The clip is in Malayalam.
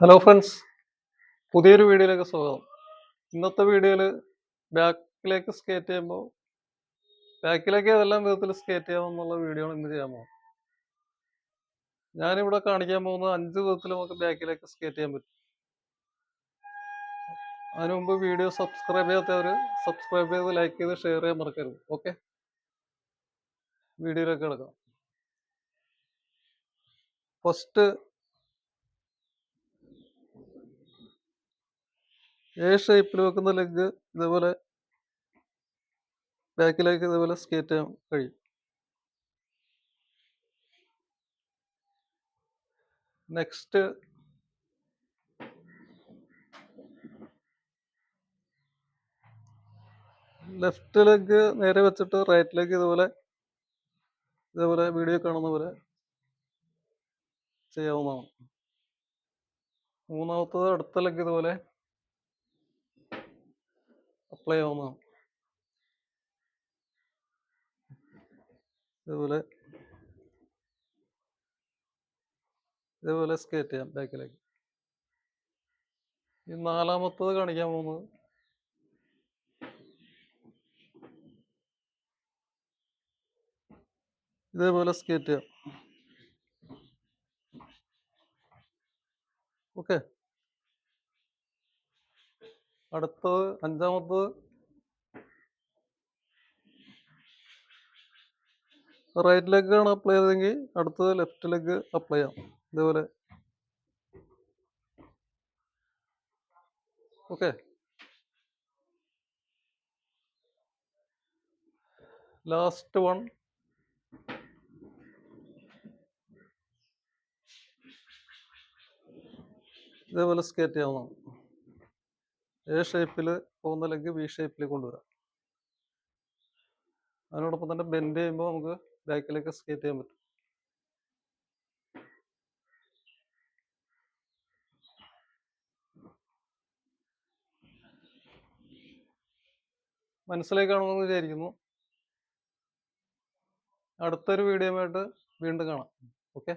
ഹലോ ഫ്രണ്ട്സ് പുതിയൊരു വീഡിയോയിലേക്ക് സ്വാഗതം. ഇന്നത്തെ വീഡിയോയിൽ ബാക്കിലേക്ക് സ്കേറ്റ് ചെയ്യുമ്പോൾ ബാക്കിലേക്ക് ഏതെല്ലാം വിധത്തിൽ സ്കേറ്റ് ചെയ്യാം എന്നുള്ള വീഡിയോ ഇന്ന് ചെയ്യാൻ പോകും ഞാനിവിടെ കാണിക്കാൻ പോകുന്നത് അഞ്ച് വിധത്തിൽ നമുക്ക് ബാക്കിലേക്ക് സ്കേറ്റ് ചെയ്യാൻ പറ്റും. അതിനു മുമ്പ് വീഡിയോ സബ്സ്ക്രൈബ് ചെയ്യാത്തവർ സബ്സ്ക്രൈബ് ചെയ്ത് ലൈക്ക് ചെയ്ത് ഷെയർ ചെയ്യാൻ മറക്കരുത്. ഓക്കെ വീഡിയോയിലേക്ക് കിടക്കാം. ഫസ്റ്റ് എ ഷേപ്പിൽ വെക്കുന്ന ലെഗ് ഇതേപോലെ ബാക്കിലേക്ക് ഇതേപോലെ സ്കേറ്റ് ചെയ്യാൻ കഴിയും. നെക്സ്റ്റ് ലെഫ്റ്റ് ലെഗ് നേരെ വെച്ചിട്ട് റൈറ്റ് ലെഗ് ഇതുപോലെ ഇതേപോലെ വീഡിയോ കാണുന്ന പോലെ ചെയ്യാവുന്നതാണ്. മൂന്നാമത്തത് അടുത്ത ലെഗ് ഇതുപോലെ അപ്ലൈ ചെയ്യാവുന്നതാണ് ഇതുപോലെ ഇതേപോലെ സ്കേറ്റ് ചെയ്യാം ബാക്കിലേക്ക്. ഈ നാലാമത്തത് കാണിക്കാൻ പോകുന്നത് ഇതേപോലെ സ്കേറ്റ് ചെയ്യാം. ഓക്കെ. അടുത്തത് അഞ്ചാമത്തത്. റൈറ്റ് ലെഗ് ആണ് അപ്ലൈ ചെയ്തതെങ്കിൽ അടുത്തത് ലെഫ്റ്റ് ലെഗ് അപ്ലൈ ചെയ്യാം. ഇതേപോലെ. ഓക്കെ ലാസ്റ്റ് വൺ ഇതേപോലെ സ്കേറ്റ് ചെയ്യാവുന്നതാണ്. എ ഷേപ്പിൽ പോകുന്ന ലെഗ് വി ഷേപ്പിൽ കൊണ്ടുവരാം. അതിനോടൊപ്പം തന്നെ ബെൻഡ് ചെയ്യുമ്പോൾ നമുക്ക് ബാക്കിലേക്ക് സ്കേറ്റ് ചെയ്യാൻ പറ്റും. മനസ്സിലായി കാണുമെന്ന് വിചാരിക്കുന്നു. അടുത്തൊരു വീഡിയോയുമായിട്ട് വീണ്ടും കാണാം. ഓക്കെ?